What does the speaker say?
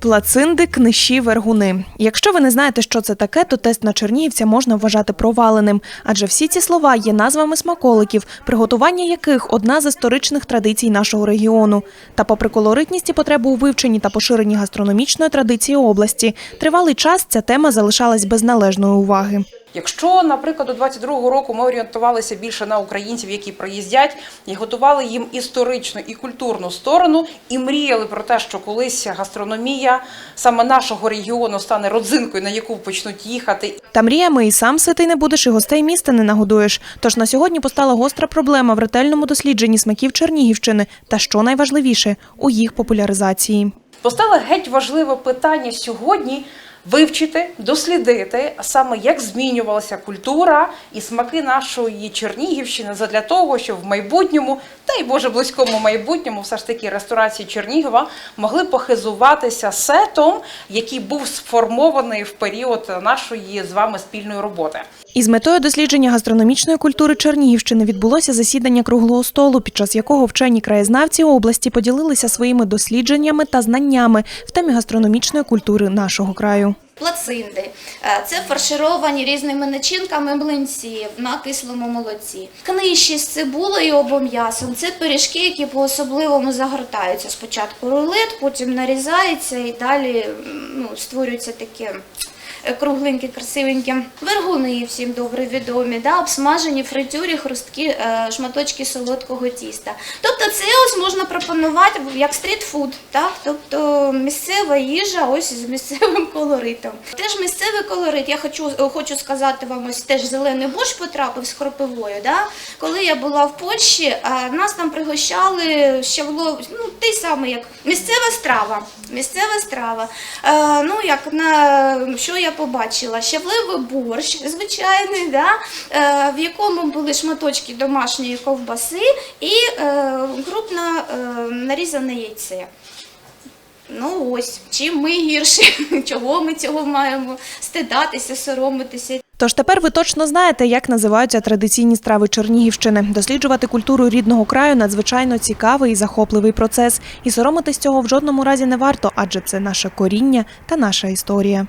Плацинди, книші, вергуни. Якщо ви не знаєте, що це таке, то тест на чернігівця можна вважати проваленим, адже всі ці слова є назвами смаколиків, приготування яких одна з історичних традицій нашого регіону. Та попри колоритність і потребу у вивченні та поширенні гастрономічної традиції області, тривалий час ця тема залишалась без належної уваги. Якщо, наприклад, до 22-го року ми орієнтувалися більше на українців, які приїздять, і готували їм історичну і культурну сторону, і мріяли про те, що колись гастрономія саме нашого регіону стане родзинкою, на яку почнуть їхати. Та мріями і сам ситий не будеш, і гостей міста не нагодуєш. Тож на сьогодні постала гостра проблема в ретельному дослідженні смаків Чернігівщини та, що найважливіше, у їх популяризації. Постало геть важливе питання сьогодні. Вивчити, дослідити саме як змінювалася культура і смаки нашої Чернігівщини задля того, щоб в майбутньому, та й боже близькому майбутньому, все ж таки ресторації Чернігова могли похизуватися сетом, який був сформований в період нашої з вами спільної роботи. Із метою дослідження гастрономічної культури Чернігівщини відбулося засідання круглого столу, під час якого вчені краєзнавці області поділилися своїми дослідженнями та знаннями в темі гастрономічної культури нашого краю. Плацинди Е, це фаршировані різними начинками млинці на кислому молоці. Книжі з цибулею або м'ясом це пиріжки, які по-особливому загортаються. Спочатку рулет, потім нарізається і далі ну, створюється таке. Е, Кругленькі, красивенькі вергуни всім добре відомі, да, обсмажені фритюрі хрусткі е, шматочки солодкого тіста. Тобто це ось можна пропонувати як стрітфуд, так? тобто місцева їжа ось з місцевим колоритом. Теж місцевий колорит, я хочу, хочу сказати вам, ось теж зелений борщ потрапив з хропивою. Да? Коли я була в Польщі, нас там пригощали щавло, ну, той самий, як місцева страва. Місцева страва. Е, ну, як на що я побачила? Щавливий борщ, звичайний, да? е, в якому були шматочки домашньої ковбаси і е, крупно е, нарізане яйце. Ну ось, чим ми гірші, чого ми цього маємо стидатися, соромитися. Тож тепер ви точно знаєте, як називаються традиційні страви Чернігівщини. Досліджувати культуру рідного краю надзвичайно цікавий і захопливий процес. І соромитись цього в жодному разі не варто, адже це наше коріння та наша історія.